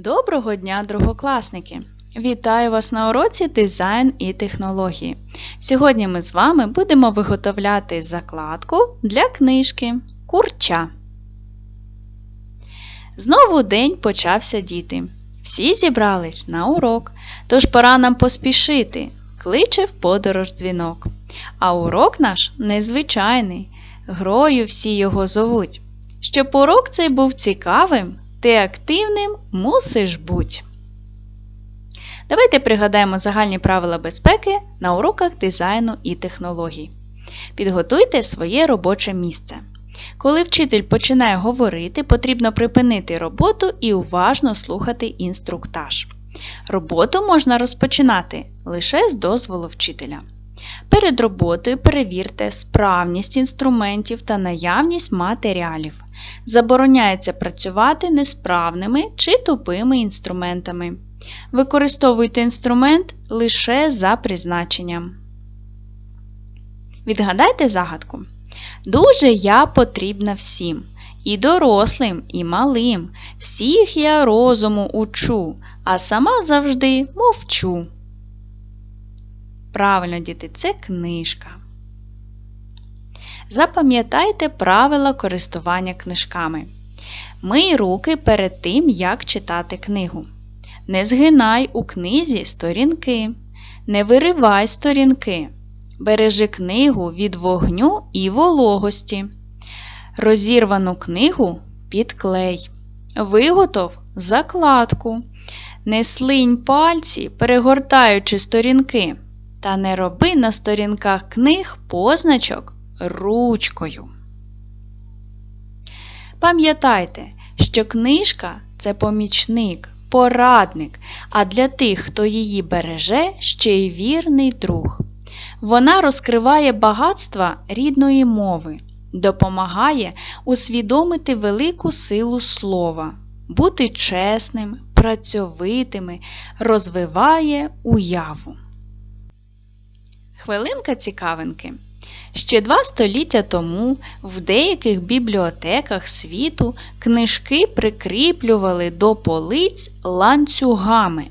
Доброго дня, другокласники! Вітаю вас на уроці дизайн і технології. Сьогодні ми з вами будемо виготовляти закладку для книжки Курча. Знову день почався діти. Всі зібрались на урок, тож пора нам поспішити. Кличе в подорож дзвінок. А урок наш незвичайний. Грою всі його зовуть. Щоб урок цей був цікавим, ти активним мусиш бути. Давайте пригадаємо загальні правила безпеки на уроках дизайну і технологій. Підготуйте своє робоче місце. Коли вчитель починає говорити, потрібно припинити роботу і уважно слухати інструктаж. Роботу можна розпочинати лише з дозволу вчителя. Перед роботою перевірте справність інструментів та наявність матеріалів. Забороняється працювати несправними чи тупими інструментами. Використовуйте інструмент лише за призначенням. Відгадайте загадку. Дуже я потрібна всім. І дорослим, і малим. Всіх я розуму учу, а сама завжди мовчу. Правильно, діти, це книжка. Запам'ятайте правила користування книжками. Мий руки перед тим, як читати книгу. Не згинай у книзі сторінки. Не виривай сторінки. Бережи книгу від вогню і вологості. Розірвану книгу підклей. Виготов закладку. Не слинь пальці, перегортаючи сторінки. Та не роби на сторінках книг позначок ручкою. Пам'ятайте, що книжка це помічник, порадник, а для тих, хто її береже, ще й вірний друг. Вона розкриває багатства рідної мови, допомагає усвідомити велику силу слова, бути чесним, працьовитими, розвиває уяву. Хвилинка цікавинки. Ще два століття тому в деяких бібліотеках світу книжки прикріплювали до полиць ланцюгами.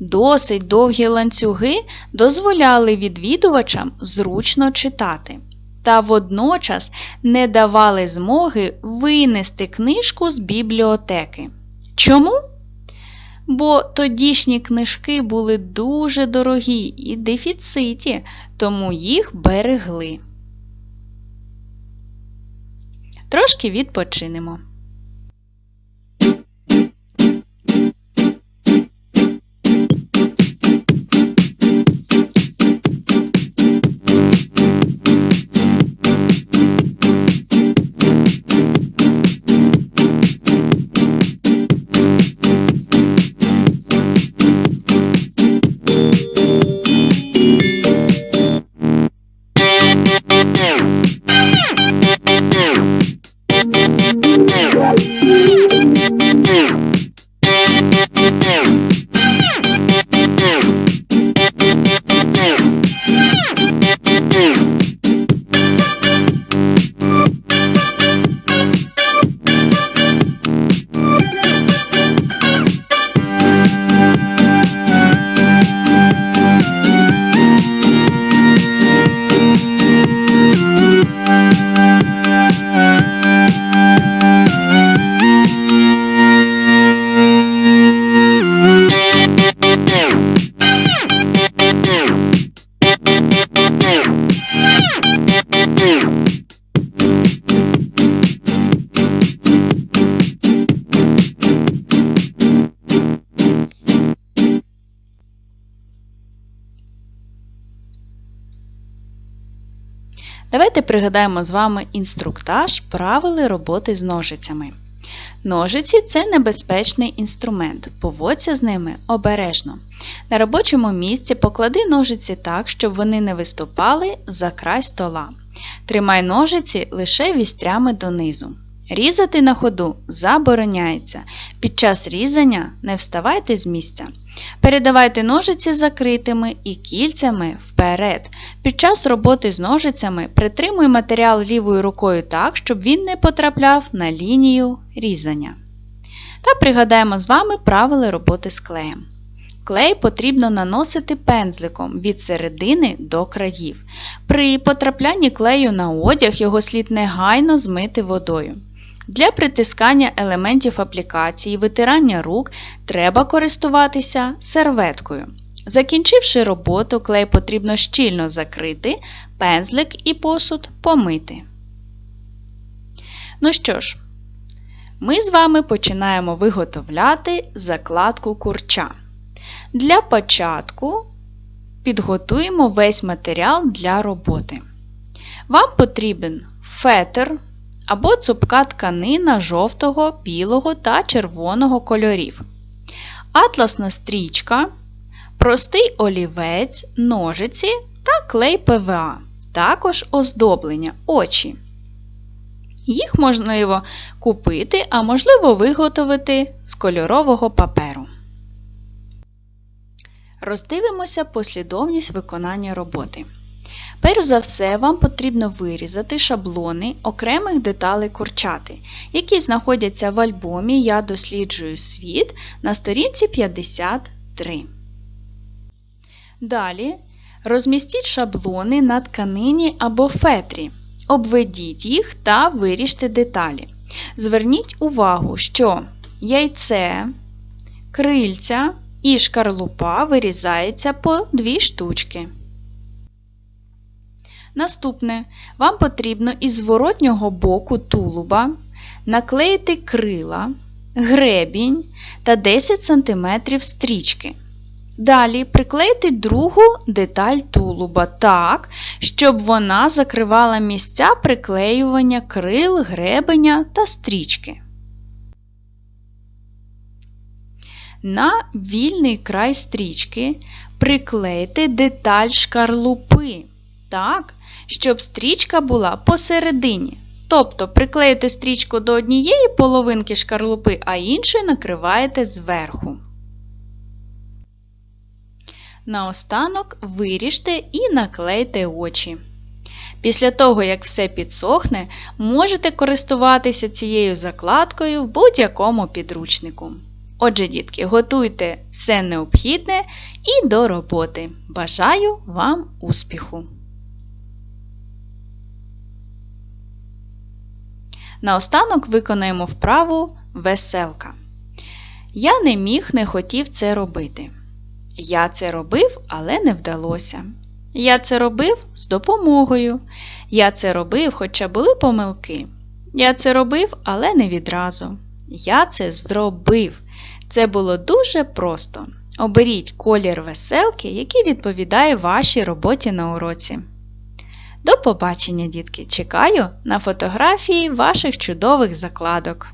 Досить довгі ланцюги дозволяли відвідувачам зручно читати, та водночас не давали змоги винести книжку з бібліотеки. Чому? Бо тодішні книжки були дуже дорогі і дефіциті, тому їх берегли. Трошки відпочинемо. Давайте пригадаємо з вами інструктаж правили роботи з ножицями. Ножиці це небезпечний інструмент, поводься з ними обережно. На робочому місці поклади ножиці так, щоб вони не виступали за край стола. Тримай ножиці лише вістрями донизу. Різати на ходу забороняється. Під час різання не вставайте з місця. Передавайте ножиці закритими і кільцями вперед. Під час роботи з ножицями притримуй матеріал лівою рукою так, щоб він не потрапляв на лінію різання. та пригадаємо з вами правила роботи з клеєм. Клей потрібно наносити пензликом від середини до країв. При потраплянні клею на одяг його слід негайно змити водою. Для притискання елементів аплікації витирання рук треба користуватися серветкою. Закінчивши роботу, клей потрібно щільно закрити, пензлик і посуд помити. Ну що ж, ми з вами починаємо виготовляти закладку курча. Для початку підготуємо весь матеріал для роботи. Вам потрібен фетр або цупка тканина жовтого, білого та червоного кольорів, атласна стрічка, простий олівець, ножиці та клей ПВА, також оздоблення очі. Їх можливо купити, а можливо виготовити з кольорового паперу. Роздивимося послідовність виконання роботи. Перш за все, вам потрібно вирізати шаблони окремих деталей курчати, які знаходяться в альбомі Я досліджую світ на сторінці 53. Далі розмістіть шаблони на тканині або фетрі. Обведіть їх та виріжте деталі. Зверніть увагу, що яйце, крильця і шкарлупа вирізається по дві штучки. Наступне вам потрібно із зворотнього боку тулуба наклеїти крила, гребінь та 10 см стрічки. Далі приклейте другу деталь тулуба так, щоб вона закривала місця приклеювання крил, гребеня та стрічки. На вільний край стрічки приклейте деталь шкарлупи так, щоб стрічка була посередині. Тобто приклеїте стрічку до однієї половинки шкарлупи, а іншою накриваєте зверху. Наостанок виріжте і наклейте очі. Після того, як все підсохне, можете користуватися цією закладкою в будь-якому підручнику. Отже, дітки, готуйте все необхідне і до роботи. Бажаю вам успіху! Наостанок виконаємо вправу веселка. Я не міг, не хотів це робити. Я це робив, але не вдалося. Я це робив з допомогою. Я це робив, хоча були помилки. Я це робив, але не відразу. Я це зробив. Це було дуже просто. Оберіть колір веселки, який відповідає вашій роботі на уроці. До побачення, дітки! Чекаю на фотографії ваших чудових закладок.